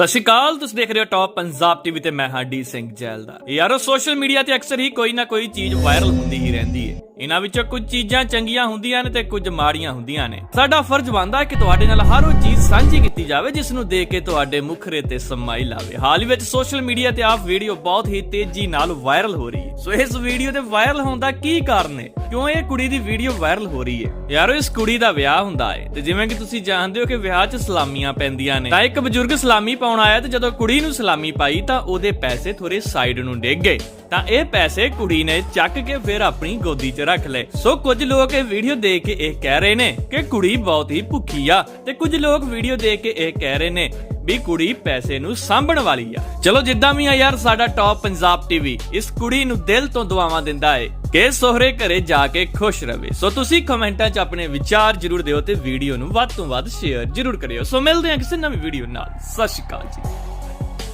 ਸਤਿ ਸ਼੍ਰੀ ਅਕਾਲ, ਤੁਸੀਂ ਦੇਖ ਰਹੇ ਹੋ ਟੌਪ ਪੰਜਾਬ ਟੀਵੀ ਤੇ ਮੈਂ ਹਾਂ ਡੀ ਸਿੰਘ ਜੈਲਦਾਰ ਯਾਰੋ ਸੋਸ਼ਲ ਮੀਡੀਆ ਤੇ ਅਕਸਰ ਹੀ ਕੋਈ ਨਾ ਕੋਈ ਚੀਜ਼ ਵਾਇਰਲ ਹੁੰਦੀ ਹੀ ਰਹਿੰਦੀ ਹੈ। ਇਹਨਾਂ ਵਿੱਚੋਂ ਕੁਝ ਚੀਜ਼ਾਂ ਚੰਗੀਆਂ ਹੁੰਦੀਆਂ ਨੇ ਤੇ ਕੁਝ ਮਾੜੀਆਂ ਹੁੰਦੀਆਂ ਨੇ। ਸਾਡਾ ਫਰਜ਼ ਬਣਦਾ ਹੈ ਕਿ ਤੁਹਾਡੇ ਨਾਲ ਹਰ ਉਹ ਚੀਜ਼ ਸਾਂਝੀ ਕੀਤੀ ਜਾਵੇ, ਜਿਸ ਨੂੰ ਦੇਖ ਕੇ ਤੁਹਾਡੇ ਮੁਖਰੇ ਤੇ ਸਮਾਈ ਲਾਵੇ। ਹਾਲ ਹੀ ਵਿੱਚ ਸੋਸ਼ਲ ਮੀਡੀਆ ਤੇ ਆਪ ਵੀਡੀਓ ਬਹੁਤ ਹੀ ਤੇਜ਼ੀ ਨਾਲ ਵਾਇਰਲ ਹੋ ਰਹੀ ਹੈ। ਸੋ ਇਸ ਵੀਡੀਓ ਦੇ ਵਾਇਰਲ ਹੋਣ ਦਾ ਕੀ ਕਾਰਨ ਹੈ? ਕਿਉਂ ਇਹ ਕੁੜੀ ਦੀ ਵੀਡੀਓ ਵਾਇਰਲ ਹੋ ਰਹੀ ਹੈ? ਯਾਰੋ, ਇਸ ਕੁੜੀ ਦਾ ਵਿਆਹ ਹੁੰਦਾ ਹੈ ਤੇ ਜਿਵੇਂ ਕਿ ਤੁਸੀਂ ਜਾਣਦੇ ਹੋ ਕਿ ਵਿਆਹ 'ਚ ਸਲਾਮੀਆਂ ਪੈਂਦੀਆਂ ਨੇ। ਤਾਂ ਇੱਕ ਬਜ਼ੁਰਗ ਸਲਾਮੀ ਪਾਉਣ ਆਇਆ ਤੇ ਜਦੋਂ ਕੁੜੀ ਨੂੰ ਸਲਾਮੀ ਪਾਈ ਤਾਂ ਉਹਦੇ ਪੈਸੇ ਥੋੜੇ ਸਾਈਡ ਨੂੰ ਡਿੱਗ ਗਏ। ਤਾਂ ਇਹ ਪੈਸੇ ਕੁੜੀ ਨੇ ਚੱਕ ਕੇ ਫਿਰ ਆਪਣੀ ਗੋਦੀ 'ਚ ਰੱਖ ਲਏ। ਸੋ ਕੁਝ ਲੋਕ ਇਹ ਵੀਡੀਓ ਦੇਖ ਕੇ ਇਹ ਕਹਿ ਰਹੇ ਨੇ ਕਿ ਕੁੜੀ ਬਹੁਤ ਹੀ ਭੁੱਖੀ ਆ ਤੇ ਕੁਝ ਲੋਕ ਵੀਡੀਓ ਦੇਖ ਕੇ ਇਹ ਕਹਿ ਰਹੇ ਨੇ ਵੀ ਕੁੜੀ ਪੈਸੇ ਨੂੰ ਸਾਂਭਣ ਵਾਲੀ ਆ। ਚਲੋ ਜਿੱਦਾਂ ਵੀ ਆ ਯਾਰ, ਸਾਡਾ ਟੌਪ ਪੰਜਾਬ ਟੀਵੀ ਇਸ ਕੁੜੀ ਨੂੰ ਦਿਲ ਤੋਂ ਦੁਆਵਾਂ ਦਿੰਦਾ ਏ ਕਿ ਸੋਹਰੇ ਘਰੇ ਜਾ ਕੇ ਖੁਸ਼ ਰਵੇ। ਸੋ ਤੁਸੀਂ ਕਮੈਂਟਾਂ 'ਚ ਆਪਣੇ ਵਿਚਾਰ ਜਰੂਰ ਦਿਓ ਤੇ ਵੀਡੀਓ ਨੂੰ ਵੱਧ ਤੋਂ ਵੱਧ ਸ਼ੇਅਰ ਜਰੂਰ ਕਰਿਓ। ਸੋ ਮਿਲਦੇ ਹਾਂ ਕਿਸੇ ਨਵੀਂ ਵੀਡੀਓ ਨਾਲ। ਸਤਿ ਸ਼੍ਰੀ ਅਕਾਲ ਜੀ।